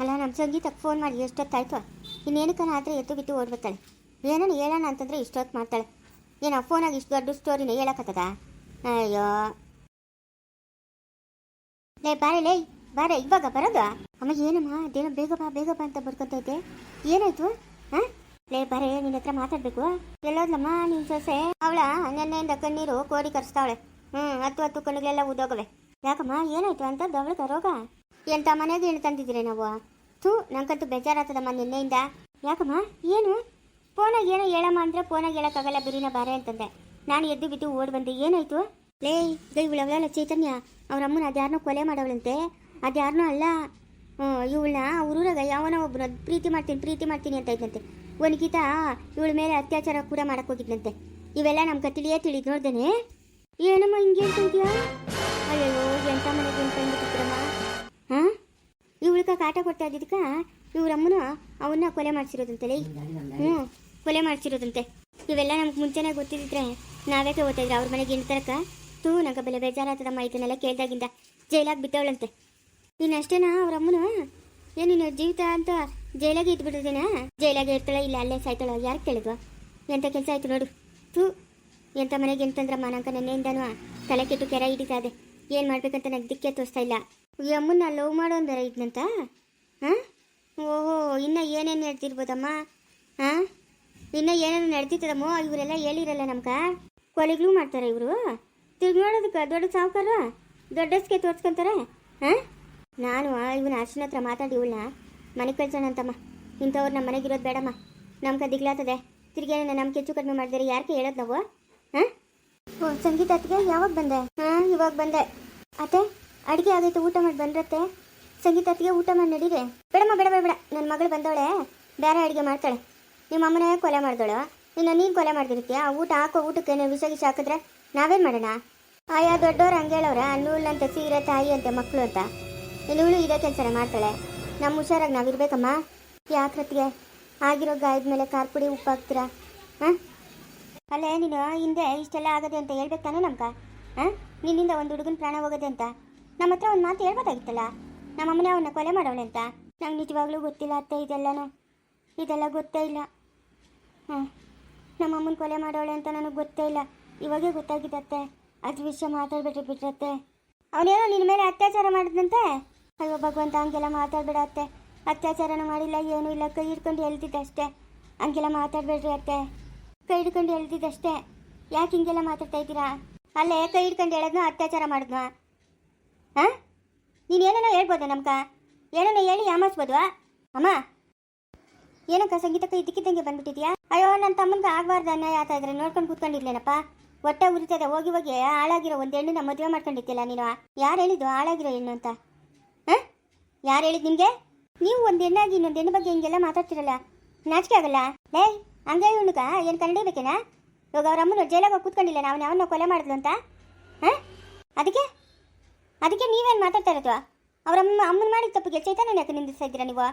ಅಲ್ಲ ನಮ್ಮ ಸಂಗೀತಕ್ಕೆ ಫೋನ್ ಮಾಡಿ ಎಷ್ಟೊತ್ತಾಯ್ತು ಇನ್ನೇನಕ್ಕನ ಆದರೆ ಎದ್ದು ಬಿದ್ದು ಓಡ್ಬಿಡ್ತಾಳೆ. ಏನೋ ಹೇಳೋಣ ಅಂತಂದರೆ ಇಷ್ಟೊತ್ತು ಮಾಡ್ತಾಳೆ. ಏನೋ ಫೋನಾಗಿ ಇಷ್ಟು ದೊಡ್ಡ ಸ್ಟೋರಿನ ಹೇಳಕತ್ತದ? ಅಯ್ಯೋ. ಲೇ ಬಾರೆ ಲೇ ಬಾರೆ ಇವಾಗ ಬರೋದು? ಅಮ್ಮ, ಏನಮ್ಮ ಅದೇನೋ ಬೇಗ ಬಾ ಬೇಗ ಬಾ ಅಂತ ಬರ್ಕೊತೈತೆ ಏನಾಯ್ತು? ಹಾಂ? ಲೇ ಬಾರೆ ನಿನ್ನ ಹತ್ರ ಮಾತಾಡಬೇಕು. ಎಲ್ಲೋದ್ಲಮ್ಮ ನಿನ್ನ ಸೊಸೆ? ಅವಳ ನೆನ್ನೆಯಿಂದ ಕಣ್ಣೀರು ಕೋಡಿ ಕರೆಸ್ತಾವಳೆ. ಹ್ಞೂ ಹತ್ತು ಹತ್ತು ಕಣ್ಣುಗಳೆಲ್ಲ ಉದೋಗವೆ ಯಾಕಮ್ಮ, ಏನಾಯ್ತು? ಅಂತ ಅವಳಿಗೆ ರೋಗ? ಎಂತ ಮನೆಗೆ ಏನು ತಂದಿದ್ದೀರಿ ನಾವು? ಥೂ, ನಂಗಂತೂ ಬೇಜಾರಾಗ್ತದಮ್ಮ ನಿನ್ನೆಯಿಂದ. ಯಾಕಮ್ಮ, ಏನು? ಫೋನಾಗ ಏನೋ ಹೇಳಮ್ಮ ಅಂದರೆ ಫೋನಾಗ ಹೇಳೋಕ್ಕಾಗಲ್ಲ, ಬಿರಿನ ಬಾರೆ ಅಂತಂದೆ. ನಾನು ಎದ್ದು ಬಿದ್ದು ಓಡ್ ಬಂದೆ, ಏನಾಯ್ತು? ಲೇ ಇವಳವಳಲ್ಲ ಚೈತನ್ಯ. ಅವ್ರ ಅಮ್ಮನ ಅದ್ಯಾರನ್ನೋ ಕೊಲೆ ಮಾಡವಳಂತೆ ಅದ್ಯಾರನ್ನೋ ಅಲ್ಲ ಇವಳನ್ನ ಊರಾಗ ಯಾವನೋ ಒಬ್ಬನ ಪ್ರೀತಿ ಮಾಡ್ತೀನಿ ಪ್ರೀತಿ ಮಾಡ್ತೀನಿ ಅಂತ ಇದ್ದಂತೆ ಒಣಗಿತ ಇವಳ ಮೇಲೆ ಅತ್ಯಾಚಾರ ಕೂಡ ಮಾಡಕ್ ಹೋಗಿದ್ದಂತೆ ಇವೆಲ್ಲ ನಮ್ಮ ತಿಳಿಯೇ ತಿಳಿದು ನೋಡ್ದೇನೆ? ಏನಮ್ಮ ಹಿಂಗೆ ಹೇಳ್ತಿದ್ಯಾ ಅಯ್ಯೋ ಎಂಥ ಮನೆಗೆ ಹಾ ಇವಳ್ಕ ಕಾಟ ಕೊಡ್ತಾ ಇದ್ದಿದ್ದಕ್ಕೆ ಇವ್ರಮ್ಮನ ಅವನ್ನ ಕೊಲೆ ಮಾಡ್ಸಿರೋದಂತೆ ಹ್ಞೂ, ಕೊಲೆ ಮಾಡ್ಸಿರೋದಂತೆ. ಇವೆಲ್ಲ ನಮ್ಗೆ ಮುಂಚೆನೇ ಗೊತ್ತಿದ್ರೆ ನಾವ್ಯಾಕೆ ಓದ್ತಾಯಿದ್ರೆ? ಅವ್ರ ಮನೆಗೆ ಇನ್ ತರಕ ತೂ ನಂಗೆ ಬೆಲೆ ಬೇಜಾರಾತದಮ್ಮ ಇದನ್ನೆಲ್ಲ ಕೇಳ್ದಾಗಿಂದ. ಜೈಲಾಗಿ ಬಿದ್ದವಳಂತೆ ಇನ್ನಷ್ಟೇನಾ ಅವ್ರಮ್ಮನ ನಿನ್ನ ಜೀವಿತ ಅಂತ ಜೈಲಾಗೆ ಇದ್ಬಿಟ್ಟಿದ್ದೇನಾ? ಜೈಲಾಗೆ ಇರ್ತಾಳೆ? ಇಲ್ಲ, ಅಲ್ಲೇ ಸಾಯ್ತಾಳ? ಯಾರು ಕೇಳಿದ್ವ? ಎಂಥ ಕೆಲಸ ಆಯ್ತು ನೋಡು. ತೂ ಎಂಥ ಮನೆಗೆ ಎಂತಂದ್ರಮ್ಮ? ನಂಗೆ ನೆನ್ನೆಯಿಂದನೂ ತಲೆ ಕೆಟ್ಟು ಕೆರೆ ಹಿಡಿತಾ ಇದೆ. ಏನು ಮಾಡ್ಬೇಕಂತ ನನಗೆ ದಿಕ್ಕೆ ತೋರಿಸ್ತಾ ಇಲ್ಲ. ಈ ಅಮ್ಮನ್ನ ಲವ್ ಮಾಡೋ ಅಂದರ ಇದ್ನಂತ ಹಾಂ? ಓಹೋ ಇನ್ನು ಏನೇನು ಹೇಳ್ತಿರ್ಬೋದಮ್ಮ? ಹಾಂ? ಇನ್ನು ಏನೇನು ನಡೆದಿತ್ತದಮ್ಮೋ ಇವರೆಲ್ಲ ಹೇಳಿರಲ್ಲ ನಮ್ಗೆ? ಕೊಲೆಗಳು ಮಾಡ್ತಾರೆ ಇವರು. ತಿರ್ಗಿ ನೋಡೋದಕ್ಕೆ ದೊಡ್ಡ ಸಾವುಕಾರ? ದೊಡ್ಡಸ್ಗೆ ತೋರ್ಸ್ಕೊಂತಾರೆ? ಹಾಂ? ನಾನು ಇವನ ಅರ್ಶನ ಹತ್ರ ಮಾತಾಡಿ ಇವಳನ್ನ ಮನೆ ಕಳ್ಸೋಣ ಅಂತಮ್ಮ ಇಂಥವ್ರು ನಮ್ಮ ಮನೆಗಿರೋದು ಬೇಡಮ್ಮ. ನಮ್ಗೆ ದಿಗ್ಲಾತದೆ. ತಿರ್ಗಿ ಏನೇನು ನಮ್ಮ ಹೆಚ್ಚು ಕಡಿಮೆ ಮಾಡಿದ್ರೆ ಯಾರಿಗೆ ಹೇಳೋದು ನಾವು? ಹಾಂ? ಓ ಸಂಗೀತ ಅತ್ತಿಗೆ ಯಾವಾಗ ಬಂದೆ? ಹಾಂ ಇವಾಗ ಬಂದೆ. ಅತ್ತೆ? ಅಡುಗೆ ಆಗೈತೆ, ಊಟ ಮಾಡಿ ಬಂದ್ರತ್ತೆ. ಸಂಗೀತ ಅತ್ತಿಗೆ ಊಟ ಮಾಡಿ ನಡೀರಿ. ಬೇಡಮ್ಮ, ಬೇಡ ಬೇಡ ನನ್ನ ಮಗಳು ಬಂದವಳೆ. ಬೇರೆ ಅಡುಗೆ ಮಾಡ್ತಾಳೆ. ನಿಮ್ಮ ಅಮ್ಮನೇ ಕೊಲೆ ಮಾಡ್ದಳು. ಇನ್ನು ನೀನು ಕೊಲೆ ಆ ಊಟ ಹಾಕೋ ಊಟಕ್ಕೆ ನೀವು ವಿಷ ಹಾಕಿದ್ರೆ ನಾವೇನು ಮಾಡೋಣ? ಆಯಾ ದೊಡ್ಡವ್ರು ಹಂಗೆ ಹೇಳವ್ರೆ. ಅಂತ ಸೀರೆ, ತಾಯಿ ಅಂತೆ ಮಕ್ಕಳು ಅಂತ. ಇವಳು ಇದೇ ಕೆಲಸನ ಮಾಡ್ತಾಳೆ. ನಮ್ಮ ಹುಷಾರಾಗಿ ನಾವಿರ್ಬೇಕಮ್ಮ. ಯಾಕ್ರತ್ತಿಗೆ ಆಗಿರೋ ಗಾಯದ ಮೇಲೆ ಕಾರ್ಪುಡಿ ಪುಡಿ ಉಪ್ಪು ಹಾಕ್ತೀರಾ? ಹಾಂ? ಅಲ್ಲೇ ನೀನು ಹಿಂದೆ ಇಷ್ಟೆಲ್ಲ ಆಗದೆ ಅಂತ ಹೇಳ್ಬೇಕು ತಾನೇ ನಮ್ಗೆ? ಹಾಂ? ನಿನ್ನಿಂದ ಒಂದು ಹುಡುಗನ ಪ್ರಾಣ ಹೋಗದೆ ಅಂತ. ನಮ್ಮ ಹತ್ರ ಒಂದು ಮಾತು ಹೇಳ್ಬೋದಾಗಿತ್ತಲ್ಲ? ನಮ್ಮ ಅಮ್ಮನೇ ಅವನ್ನ ಕೊಲೆ ಮಾಡೋಳೆ ಅಂತ. ನಂಗೆ ನಿಜವಾಗ್ಲೂ ಗೊತ್ತಿಲ್ಲ ಅತ್ತೆ ಇದೆಲ್ಲನೂ. ಇದೆಲ್ಲ ಗೊತ್ತೇ ಇಲ್ಲ. ಹಾಂ ನಮ್ಮ ಅಮ್ಮನ ಕೊಲೆ ಮಾಡೋಳೆ ಅಂತ ನನಗೆ ಗೊತ್ತೇ ಇಲ್ಲ. ಇವಾಗೇ ಗೊತ್ತಾಗಿದ್ದತ್ತೆ ಅದ್ರ ವಿಷಯ ಮಾತಾಡ್ಬಿಟ್ರೆ ಬಿಟ್ರತ್ತೆ ಅವನೇನೋ ನಿನ್ನ ಮೇಲೆ ಅತ್ಯಾಚಾರ ಮಾಡಿದಂತೆ ಅಯ್ಯೋ ಭಗವಂತ, ಹಂಗೆಲ್ಲ ಮಾತಾಡ್ಬೇಡ ಅತ್ತೆ. ಅತ್ಯಾಚಾರನೂ ಮಾಡಿಲ್ಲ, ಏನೂ ಇಲ್ಲ. ಕೈ ಹಿಡ್ಕೊಂಡು ಹೇಳ್ತಿದ್ದಷ್ಟೇ ಹಂಗೆಲ್ಲ ಮಾತಾಡ್ಬೇಡ್ರಿ ಅತ್ತೆ. ಕೈ ಹಿಡ್ಕೊಂಡು ಹೇಳ್ತಿದ್ದಷ್ಟೇ ಯಾಕೆ ಹಿಂಗೆಲ್ಲ ಮಾತಾಡ್ತಾ ಇದ್ದೀರಾ? ಅಲ್ಲೇ ಕೈ ಹಿಡ್ಕೊಂಡು ಹೇಳೋದ್ನ, ಅತ್ಯಾಚಾರ ಮಾಡಿದ್ನ? ಹಾಂ? ನೀನು ಏನೇನೋ ಹೇಳ್ಬೋದು ನಮ್ಕ ಏನೇನೋ ಹೇಳಿ ಯಾಮಾಸ್ಬೋದು ಅಮ್ಮ, ಏನಕ್ಕ ಸಂಗೀತಕ್ಕೆ ಇದ್ದಕ್ಕಿದ್ದಂಗೆ ಬಂದ್ಬಿಟ್ಟಿದ್ಯಾ? ಅಯ್ಯೋ ನನ್ನ ತಮ್ಮನ್ಗೆ ಆಗಬಾರ್ದು ಅನ್ಯಾಯ ಆತ ಇದ್ರೆ ನೋಡ್ಕೊಂಡು ಕೂತ್ಕೊಂಡಿರ್ಲೇನಪ್ಪ ಹೊಟ್ಟೆ ಉರಿತದೆ, ಹೋಗಿ ಹೋಗಿ ಹಾಳಾಗಿರೋ ಒಂದು ಹೆಣ್ಣು ನಮ್ಮ ಮದುವೆ ಮಾಡ್ಕೊಂಡಿದ್ದಿಲ್ಲ ನೀನು. ಯಾರು ಹೇಳಿದ್ದು ಹಾಳಾಗಿರೋ ಹೆಣ್ಣು ಅಂತ? ಹಾಂ? ಯಾರು ಹೇಳಿದ್ದು ನಿಮಗೆ? ನೀವು ಒಂದು ಹೆಣ್ಣಾಗಿ ಇನ್ನೊಂದು ಹೆಣ್ಣು ಬಗ್ಗೆ ಹಿಂಗೆಲ್ಲ ಮಾತಾಡ್ತಿರಲ್ಲ. ನಾಚಿಕೆ ಆಗಲ್ಲ? ಲೇ, ಹಂಗೆ ಹುಣ್ಣುಕ ಏನು ಕನ್ನಡಿ ಇವಾಗ ಅವ್ರ ಅಮ್ಮನ ಜೈಲಾಗ ಕೂತ್ಕೊಂಡಿಲ್ಲ, ನಾವು ಯಾವನೋ ಕೊಲೆ ಮಾಡಿದ್ಲು ಅಂತ? ಹಾಂ? ಅದಕ್ಕೆ? ಅದಕ್ಕೆ ನೀವೇನು ಮಾತಾಡ್ತಾ ಇರೋದು? ಅವ್ರ ಅಮ್ಮ ಅಮ್ಮನ ಮಾಡಿದ ತಪ್ಪಿಗೆ ಚೈತನ್ಯ ಯಾಕೆ ನಿಂದಿಸ್ತಾ ಇದ್ದೀರಾ ನೀವು?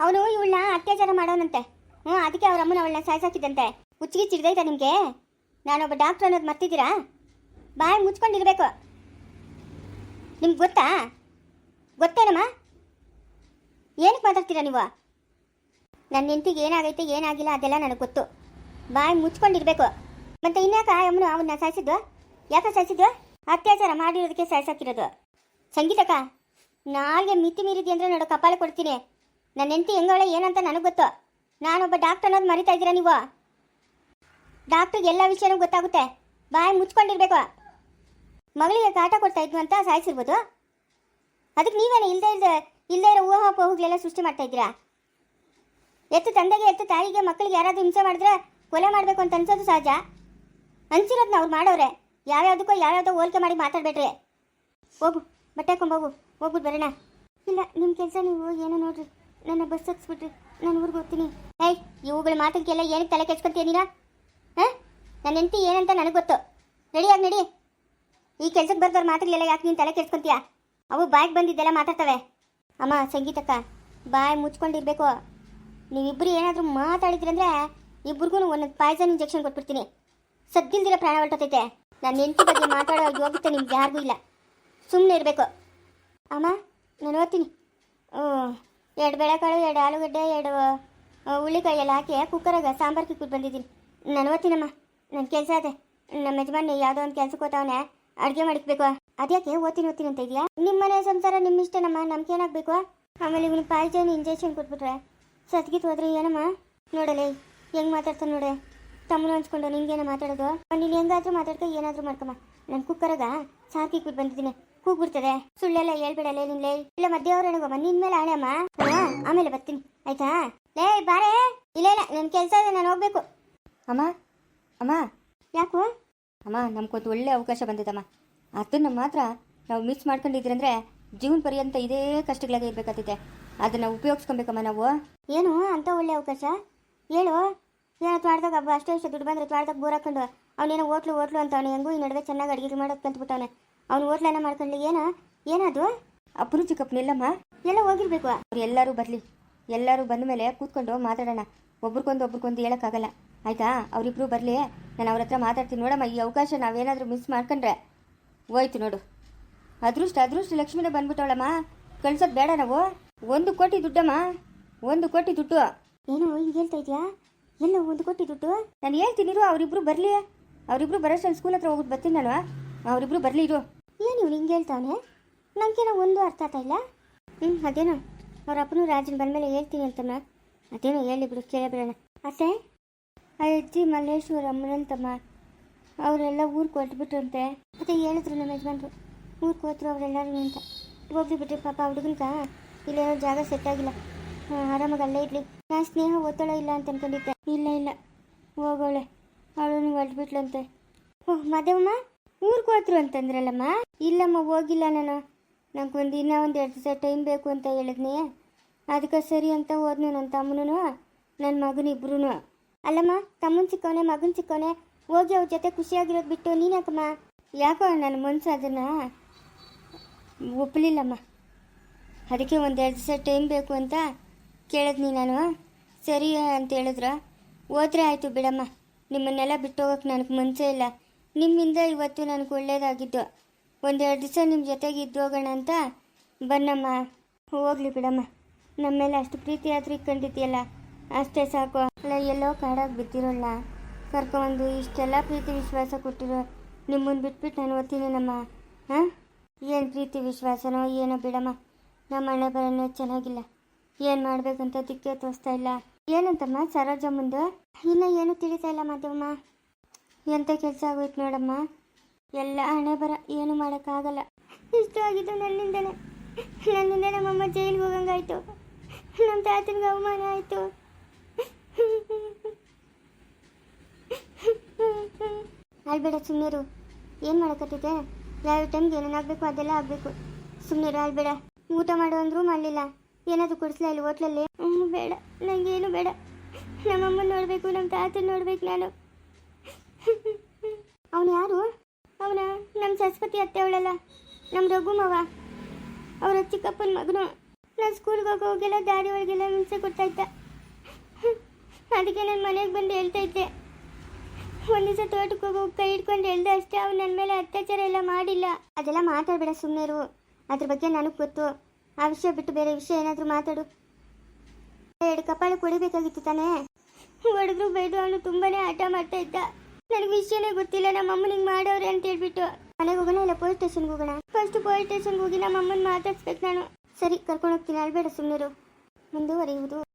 ಅವನು ಇವಳನ್ನ ಅತ್ಯಾಚಾರ ಮಾಡೋನಂತೆ. ಹ್ಞೂ ಅದಕ್ಕೆ ಅವ್ರ ಅಮ್ಮನ ಅವಳನ್ನ ಸಾಯಿಸಾಕಿದ್ದಂತೆ ಹುಚ್ಚಿಗೆ ಚಿಡ್ದೈತಾ ನಿಮಗೆ? ನಾನೊಬ್ಬ ಡಾಕ್ಟ್ರ್ ಅನ್ನೋದು ಮರ್ತಿದ್ದೀರಾ? ಬಾಯ್ ಮುಚ್ಕೊಂಡಿರ್ಬೇಕು ನಿಮ್ಗೆ ಗೊತ್ತಾ? ಗೊತ್ತೇನಮ್ಮ? ಏನಕ್ಕೆ ಮಾತಾಡ್ತೀರಾ ನೀವು? ನನ್ನ ಹೆಂಡತಿಗೆ ಏನಾಗೈತೆ, ಏನಾಗಿಲ್ಲ ಅದೆಲ್ಲ ನನಗೆ ಗೊತ್ತು. ಬಾಯಿ ಮುಚ್ಕೊಂಡಿರ್ಬೇಕು ಮತ್ತೆ ಇನ್ಯಾಕ ಅಮ್ಮನು ಅವನ್ನ ಸಾಯಿಸಿದ್ದು? ಯಾಕೆ ಸಾಯಿಸಿದ್ದು? ಅತ್ಯಾಚಾರ ಮಾಡಿರೋದಕ್ಕೆ ಸಾಯಿಸಾಕಿರೋದು. ಸಂಗೀತಕ್ಕ, ನಾಲ್ಗೆ ಮಿತಿ ಮೀರಿದೆ ಅಂದ್ರೆ ನೋಡೋ, ಕಪಾಳ ಕೊಡ್ತೀನಿ. ನನ್ನ ಹೆಂಡತಿ ಹೆಂಗವಳೆ, ಏನಂತ ನನಗೆ ಗೊತ್ತು. ನಾನೊಬ್ಬ ಡಾಕ್ಟರ್ ಅನ್ನೋದು ಮರಿತಾ ಇದ್ದೀರಾ ನೀವು? ಡಾಕ್ಟ್ರಿಗೆ ಎಲ್ಲ ವಿಷಯನೂ ಗೊತ್ತಾಗುತ್ತೆ. ಬಾಯಿ ಮುಚ್ಕೊಂಡಿರ್ಬೇಕು. ಮಗಳಿಗೆ ಕಾಟ ಕೊಡ್ತಾ ಇದ್ವು ಅಂತ ಸಾಯಿಸಿರ್ಬೋದು. ಅದಕ್ಕೆ ನೀವೇನು ಇಲ್ಲದೆ ಇಲ್ಲದೆ ಇಲ್ಲದೆ ಇರೋ ಊಹಾಪೋಹಗಳೆಲ್ಲ ಸೃಷ್ಟಿ ಮಾಡ್ತಾ ಇದ್ದೀರಾ? ಎತ್ತು ತಂದೆಗೆ, ಎತ್ತು ತಾಯಿಗೆ, ಮಕ್ಕಳಿಗೆ ಯಾರಾದರೂ ಹಿಂಸೆ ಮಾಡಿದ್ರೆ ಕೊಲೆ ಮಾಡಬೇಕು ಅಂತ ಅನ್ಸೋದು ಸಹಜ. ಅನ್ಸಿರೋದನ್ನ ಅವ್ರು ಮಾಡೋರೆ. ಯಾವ್ಯಾವುದಕ್ಕೋ ಯಾವ್ಯಾವುದೋ ಹೋಲಿಕೆ ಮಾಡಿ ಮಾತಾಡ್ಬೇಡ್ರಿ. ಹೋಗು. ಬಟ್ಟೆ ಹಾಕೊಂಬೋಗು ಹೋಗ್ಬಿಟ್ಟು ಬರೋಣ. ಇಲ್ಲ ನಿಮ್ಮ ಕೆಲಸ ನೀವು ಏನೋ ನೋಡ್ರಿ. ನನ್ನ ಬಸ್ ಹತ್ಸ್ಬಿಟ್ರಿ. ನಾನು ಊರಿಗೆ ಹೋಗ್ತೀನಿ. ಏಯ್, ಇವುಗಳ ಮಾತಿಗೆಲ್ಲ ಏನಕ್ಕೆ ತಲೆ ಕೆಚ್ಕೊತೀನೀರಾ ಹಾಂ? ನನ್ನ ಹೆಂಡತಿ ಏನಂತ ನನಗೆ ಗೊತ್ತು. ರೆಡಿಯಾಗಿ ನಡಿ. ಈ ಕೆಲ್ಸಕ್ಕೆ ಬರ್ದವ್ರ ಮಾತುಗಳೆಲ್ಲ ಯಾಕೆ ನೀನು ತಲೆ ಕೆಡ್ಸ್ಕೊಂತೀಯ? ಅವು ಬಾಯಿಗೆ ಬಂದಿದ್ದೆಲ್ಲ ಮಾತಾಡ್ತವೆ. ಅಮ್ಮ ಸಂಗೀತಕ್ಕ ಬಾಯಿ ಮುಚ್ಕೊಂಡಿರ್ಬೇಕು. ನೀವಿಬ್ಬರು ಏನಾದರೂ ಮಾತಾಡಿದ್ರಂದ್ರೆ ಇಬ್ರಿಗೂ ಒಂದು ಪಾಯ್ಸನ್ ಇಂಜೆಕ್ಷನ್ ಕೊಟ್ಬಿಡ್ತೀನಿ. ಸದ್ದಿಲ್ದಿರೋ ಪ್ರಾಣ ಹೊರಟೋತೈತೆ ನನ್ನ ಹೆಂಡತಿ ಬಗ್ಗೆ ಮಾತಾಡೋ ಯೋಗ್ಯತೆ ನಿಮ್ಗೆ ಯಾರಿಗೂ ಇಲ್ಲ. ಸುಮ್ಮನೆ ಇರಬೇಕು. ಅಮ್ಮ, ನಾನು ಓದ್ತೀನಿ. ಓ ಎರಡು ಬೇಳೆಕಾಳು, ಎರಡು ಆಲೂಗಡ್ಡೆ, ಎರಡು ಹುಳ್ಳಿಕಾಯಿ ಎಲ್ಲ ಹಾಕಿ ಕುಕ್ಕರಾಗ ಸಾಂಬಾರು ಕಿಕ್ಬಿಟ್ಟು ಬಂದಿದ್ದೀನಿ. ನಾನು ಓದ್ತೀನಮ್ಮ ನನ್ನ ಕೆಲಸ ಅದೇ. ನಮ್ಮ ಯಜಮಾನ್ ಯಾವುದೋ ಒಂದು ಕೆಲ್ಸಕ್ಕೆ ಹೋಗ್ತಾವನೆ, ಅಡುಗೆ ಮಾಡಿಸ್ಬೇಕು ಅದ್ಯಾಕೆ ಓದ್ತೀನಿ ಓದ್ತೀನಿ ಅಂತ ಇದೆಯಾ? ನಿಮ್ಮ ಮನೆ ಸಂಸಾರ ನಿಮ್ಮ ಇಷ್ಟನಮ್ಮ, ನಮ್ಗೆ ಏನಾಗಬೇಕು? ಆಮೇಲೆ ಇವನು ಪಾಯ್ಜನ್ ಇಂಜೆಕ್ಷನ್ ಕೊಟ್ಬಿಟ್ರೆ. ಸತ್ಗಿತ್ ಹೋದ್ರೆ ಏನಮ್ಮ? ನೋಡಲೇ, ಹೆಂಗೆ ಮಾತಾಡ್ತಾನೆ ನೋಡೆ. ತಮ್ಮನ ಹಂಚ್ಕೊಂಡು ನಿಂಗೇನ ಮಾತಾಡೋದು? ನೀನು ಹೆಂಗಾದ್ರೂ ಮಾತಾಡ್ಕೊ, ಏನಾದರೂ ಮಾಡ್ಕಮ್ಮ ನಾನು ಕುಕ್ಕರಾಗ ಸಾರು ಕಿಕ್ಬಿಟ್ಟು ಬಂದಿದ್ದೀನಿ. ಕೂಗ್ಬಿಡ್ತದೆ ಸುಳ್ಳೆಲ್ಲ ಹೇಳ್ಬಿಡಲೇ ನಿನ್ಲೇ ಇಲ್ಲ ಮಧ್ಯವರೆಣಗಮ್ಮ ನಿನ್ ಮೇಲೆ ಆಣೆ ಅಮ್ಮ. ಆಮೇಲೆ ಬರ್ತೀನಿ. ಆಯ್ತಾ? ಲೇ ಬಾರೇ. ಇಲ್ಲ ಇಲ್ಲ ನನ್ನ ಕೆಲಸ ಇದೆ ನಾನು ಹೋಗ್ಬೇಕು. ಅಮ್ಮ ಅಮ್ಮ. ಯಾಕೋ? ಅಮ್ಮ ನಮ್ಗೊಂದು ಒಳ್ಳೆ ಅವಕಾಶ ಬಂದಿದ್ದಮ್ಮ ಅದನ್ನು ಮಾತ್ರ ನಾವು ಮಿಸ್ ಮಾಡ್ಕೊಂಡಿದ್ರಂದ್ರೆ ಜೀವನ ಪರ್ಯಂತ ಇದೇ ಕಷ್ಟಗಳಾಗೆ ಇರ್ಬೇಕಾಗ್ತೈತೆ. ಅದನ್ನು ಉಪಯೋಗಿಸ್ಕೊಬೇಕಮ್ಮ ನಾವು. ಏನು ಅಂತ ಒಳ್ಳೆ ಅವಕಾಶ? ಹೇಳು. ಏನೋ ತ್ವಾಡ್ದಾಗ ಹಬ್ಬ ಅಷ್ಟೇ ಇಷ್ಟ ದುಡ್ಡು ಬಂದ್ರೆ ತ್ವಾಡ್ದಾಗ ಬೋರ್ ಹಾಕೊಂಡು ಅವನೇನೋ ಹೋಟ್ಲು ಹೋಟ್ಲು ಅಂತ ಅವನು ಹೆಂಗೂ ಈ ನಡುವೆ ಚೆನ್ನಾಗಿ ಅಡುಗೆ ಮಾಡೋದು ಕಲ್ತ್ಬಿಟ್ಟವನೆ ಅವ್ನು ಹೋಟ್ಲೆಲ್ಲ ಮಾಡ್ಕೊಂಡ್ಲಿ ಏನ? ಏನದು ಅಪ್ಪನು ಚಿಕ್ಕಪ್ಪನಿಲ್ಲಮ್ಮ ಎಲ್ಲ ಹೋಗಿರ್ಬೇಕು. ಅವ್ರು ಎಲ್ಲರೂ ಬರಲಿ. ಎಲ್ಲರೂ ಬಂದ ಮೇಲೆ ಕೂತ್ಕೊಂಡು ಮಾತಾಡೋಣ. ಒಬ್ರಿಗೊಂದು ಒಬ್ರಿಗೊಂದು ಹೇಳೋಕ್ಕಾಗಲ್ಲ. ಆಯ್ತಾ? ಅವರಿಬ್ಬರು ಬರಲಿ. ನಾನು ಅವ್ರ ಹತ್ರ ಮಾತಾಡ್ತೀನಿ. ನೋಡಮ್ಮ ಈ ಅವಕಾಶ ನಾವೇನಾದರೂ ಮಿಸ್ ಮಾಡ್ಕೊಂಡ್ರೆ. ಹೋಯ್ತು ನೋಡು. ಅದೃಷ್ಟ ಅದೃಷ್ಟ ಲಕ್ಷ್ಮೀನೇ ಬಂದ್ಬಿಟ್ಟವಳಮ್ಮ. ಕಳ್ಸೋದು ಬೇಡ ನಾವು. ಒಂದು ಕೋಟಿ ದುಡ್ಡಮ್ಮ. ಒಂದು ಕೋಟಿ ದುಡ್ಡು. ಏನು ಈಗ ಹೇಳ್ತಾ ಇದೆಯಾ? ಎಲ್ಲ ಒಂದು ಕೋಟಿ ದುಡ್ಡು? ನಾನು ಹೇಳ್ತೀನಿ ಇರು ಅವರಿಬ್ರು ಬರಲಿ. ಅವರಿಬ್ರು ಬರೋಷ್ಟು ಸ್ಕೂಲ್ ಹತ್ರ ಹೋಗ್ಬಿಟ್ಟು ಬರ್ತೀನಿ ನಾನು. ಅವರಿಬ್ರು ಬರಲಿ ಇರು. ಏನು ನೀವು ಹಿಂಗೆ ಹೇಳ್ತಾವನೆ. ನನಗೇನೋ ಒಂದು ಅರ್ಥ ಆಗ್ತಾ ಇಲ್ಲ. ಹ್ಞೂ ಅದೇನೋ. ಅವ್ರ ಅಪ್ಪನೂ ರಾಜನ್ ಬಂದಮೇಲೆ ಹೇಳ್ತೀನಿ ಅಂತಮ್ಮ ಅದೇನೋ ಹೇಳಿ ಬಿಡು ಅತ್ತೆ, ಆ ಅಜ್ಜಿ ಮಲ್ಲೇಶ್ವರ ಅಮ್ಮನಂತಮ್ಮ ಅವರೆಲ್ಲ ಊರಿಗೆ ಕೊಟ್ಬಿಟ್ರಂತೆ ಮತ್ತೆ ಹೇಳಿದ್ರು ನಮ್ಮ ಯಜಮಾನ್ರು. ಊರಿಗೆ ಹೋದ್ರು ಅವರೆಲ್ಲರೂ ಅಂತ. ಹೋಗ್ಲಿ ಬಿಟ್ರಿ ಪಾಪ ಹುಡುಗನ್ಕ ಇಲ್ಲೇನೋ ಜಾಗ ಸೆಟ್ ಆಗಿಲ್ಲ. ಆರಾಮಾಗಿ ಅಲ್ಲೇ ಇರಲಿ. ನಾನು ಸ್ನೇಹ ಒತ್ತಡ ಇಲ್ಲ ಅಂತ ಅಂದ್ಕೊಂಡಿದ್ದೆ ಇಲ್ಲ ಇಲ್ಲ. ಹೋಗೋಳೆ. ಅವಳನ್ನು ಹೊರಟ್ಬಿಟ್ಲಂತೆ. ಓಹ್, ಮದವಮ್ಮ. ಊರಿಗೆ ಹೋದ್ರು ಅಂತಂದ್ರಲ್ಲಮ್ಮ? ಇಲ್ಲಮ್ಮ, ಹೋಗಿಲ್ಲ ನಾನು. ನಂಗೆ ಒಂದು ದಿನ ಒಂದು ಎರಡು ದಿವಸ ಟೈಮ್ ಬೇಕು ಅಂತ ಹೇಳಿದ್ನಿ. ಅದಕ್ಕೆ ಸರಿ ಅಂತ ಹೋದ್ನು ನನ್ನ ತಮ್ಮನೂ ನನ್ನ ಮಗನಿಬ್ರು ಅಲ್ಲಮ್ಮ, ತಮ್ಮನ ಸಿಕ್ಕವನೆ ಮಗನ ಸಿಕ್ಕವನೆ ಹೋಗಿ ಅವ್ರ ಜೊತೆ ಖುಷಿಯಾಗಿರೋದು ಬಿಟ್ಟು ನೀನಕ್ಕಮ್ಮ ಯಾಕೋ ನನ್ನ ಮನ್ಸು ಅದನ್ನು ಒಪ್ಪಲಿಲ್ಲಮ್ಮ ಅದಕ್ಕೆ ಒಂದು ಎರಡು ದಿವಸ ಟೈಮ್ ಬೇಕು ಅಂತ ಕೇಳಿದ್ನಿ ನಾನು. ಸರಿ ಅಂತ ಹೇಳಿದ್ರು. ಹೋದ್ರೆ ಆಯಿತು ಬಿಡಮ್ಮ. ನಿಮ್ಮನ್ನೆಲ್ಲ ಬಿಟ್ಟು ಹೋಗೋಕೆ ನನಗೆ ಮನಸ್ಸೇ ಇಲ್ಲ. ನಿಮ್ಮಿಂದ ಇವತ್ತು ನನಗೆ ಒಳ್ಳೇದಾಗಿದ್ದು. ಒಂದೆರಡು ದಿವಸ ನಿಮ್ಮ ಜೊತೆಗೆ ಇದ್ದು ಹೋಗೋಣ ಅಂತ. ಬನ್ನಮ್ಮ, ಹೋಗ್ಲಿ ಬಿಡಮ್ಮ. ನಮ್ಮ ಮೇಲೆ ಅಷ್ಟು ಪ್ರೀತಿ ಆದ್ರೆ ಇಟ್ಕೊಂಡಿದ್ಯಲ್ಲ ಅಷ್ಟೇ ಸಾಕು. ಅಲ್ಲ, ಎಲ್ಲೋ ಕಾಡಾಗಿ ಬಿದ್ದಿರೋಲ್ಲ. ಕರ್ಕೊಂಡು ಇಷ್ಟೆಲ್ಲ ಪ್ರೀತಿ ವಿಶ್ವಾಸ ಕೊಟ್ಟಿರೋ ನಿಮ್ಮನ್ನು ಬಿಟ್ಬಿಟ್ಟು ನಾನು ಓದ್ತೀನೇನಮ್ಮ? ಹಾಂ ಏನು ಪ್ರೀತಿ ವಿಶ್ವಾಸನೋ ಏನೋ ಬಿಡಮ್ಮ. ನಮ್ಮ ಅಣ್ಣ ಬರೋಣ ಚೆನ್ನಾಗಿಲ್ಲ. ಏನು ಮಾಡಬೇಕಂತ ದಿಕ್ಕೆ ತೋರಿಸ್ತಾ ಇಲ್ಲ. ಏನಂತಮ್ಮ, ಸರೋಜ ಮುಂದೆ? ಇನ್ನೂ ಏನೂ ತಿಳಿತಾ ಇಲ್ಲ ಮಾಧವಮ್ಮ ಎಂಥ ಕೆಲಸ ಆಗೋಯ್ತು ನೋಡಮ್ಮ? ಎಲ್ಲ ಹಣೆ ಬರ, ಏನು ಮಾಡೋಕ್ಕಾಗಲ್ಲ. ಇಷ್ಟ ಆಗಿದ್ದು ನನ್ನಿಂದನೇ. ನನ್ನಿಂದ ನಮ್ಮಮ್ಮ ಜೈಲಿಗೆ ಹೋಗಂಗಾಯ್ತು. ನಮ್ಮ ತಾತನಿಗೆ ಅವಮಾನ ಆಯಿತು. ಅಲ್ಬೇಡ ಸುಮ್ಮನಿರು ಏನು ಮಾಡೋಕತ್ತಿದ್ದೆ? ಯಾವ ಟೈಮ್ಗೆ ಏನೇನು ಆಗಬೇಕು ಅದೆಲ್ಲ ಆಗಬೇಕು. ಸುಮ್ಮನೆ ಅಲ್ಬೇಡ ಊಟ ಮಾಡು ಅಂದರೂ ಮಾಡಲಿಲ್ಲ. ಏನಾದರೂ ಕೊಡಿಸ್ಲಾ ಇಲ್ಲಿ ಹೋಟ್ಲಲ್ಲಿ? ಹ್ಞೂ ಬೇಡ. ನನಗೇನು ಬೇಡ. ನಮ್ಮಮ್ಮ ನೋಡಬೇಕು ನಮ್ಮ ತಾತನ ನೋಡ್ಬೇಕು ನಾನು. ಅವನು ಯಾರು? ಅವನ ನಮ್ಮ ಸರಸ್ವತಿ ಅತ್ತೆ ಅವಳಲ್ಲ ನಮ್ಮ ರಘುಮವ ಅವರ ಚಿಕ್ಕಪ್ಪನ ಮಗನು ನಾನು ಸ್ಕೂಲ್ಗೆ ಹೋಗೋಗೆಲ್ಲ ದಾರಿ ಒಳಗೆಲ್ಲ ಹಿಂಸೆ ಕೊಡ್ತಾ ಅದಕ್ಕೆ ನಾನು ಮನೆಗೆ ಬಂದು ಹೇಳ್ತಾ ಇದ್ದೆ. ಒಂದು ದಿವಸ ತೋಟಕ್ಕೆ ಹೋಗೋ, ಕೈ ಹಿಡ್ಕೊಂಡು ಹೇಳ್ದೆ ಅಷ್ಟೇ, ಅವ್ನು ನನ್ನ ಮೇಲೆ ಅತ್ಯಾಚಾರ ಎಲ್ಲ ಮಾಡಿಲ್ಲ. ಅದೆಲ್ಲ ಮಾತಾಡಬೇಡ ಸುಮ್ಮನೆ ಅದ್ರ ಬಗ್ಗೆ ನನಗೆ ಗೊತ್ತು. ಆ ವಿಷಯ ಬಿಟ್ಟು ಬೇರೆ ವಿಷಯ ಏನಾದರೂ ಮಾತಾಡು. ಎರಡು ಕಪಾಳ ಕೊಡಿಬೇಕಾಗಿತ್ತು ತಾನೇ? ಹೊಡೆದ್ರು ಬೇಡ ಅವನು ತುಂಬಾ ಆಟ ಮಾಡ್ತಾ ಇದ್ದ. ನನಗೆ ವಿಷಯನೇ ಗೊತ್ತಿಲ್ಲ. ನಮ್ಮ ಅಮ್ಮನಿಗೆ ಮಾಡೋರೆ ಅಂತ ಹೇಳ್ಬಿಟ್ಟು ಮನೆಗೆ ಹೋಗೋಣ ಇಲ್ಲ ಪೊಲೀಸ್ ಸ್ಟೇಷನ್ಗೆ ಹೋಗೋಣ? ಫಸ್ಟ್ ಪೊಲೀಸ್ ಸ್ಟೇಷನ್ಗೆ ಹೋಗಿ ನಮ್ಮ ಅಮ್ಮನ ಮಾತಾಡ್ಸ್ಬೇಕು ನಾನು. ಸರಿ, ಕರ್ಕೊಂಡು ಹೋಗ್ತೀನಿ. ಅಳ್ಬೇಡ ಸುಮ್ಮನಿರು ಮುಂದುವರಿಯುವುದು.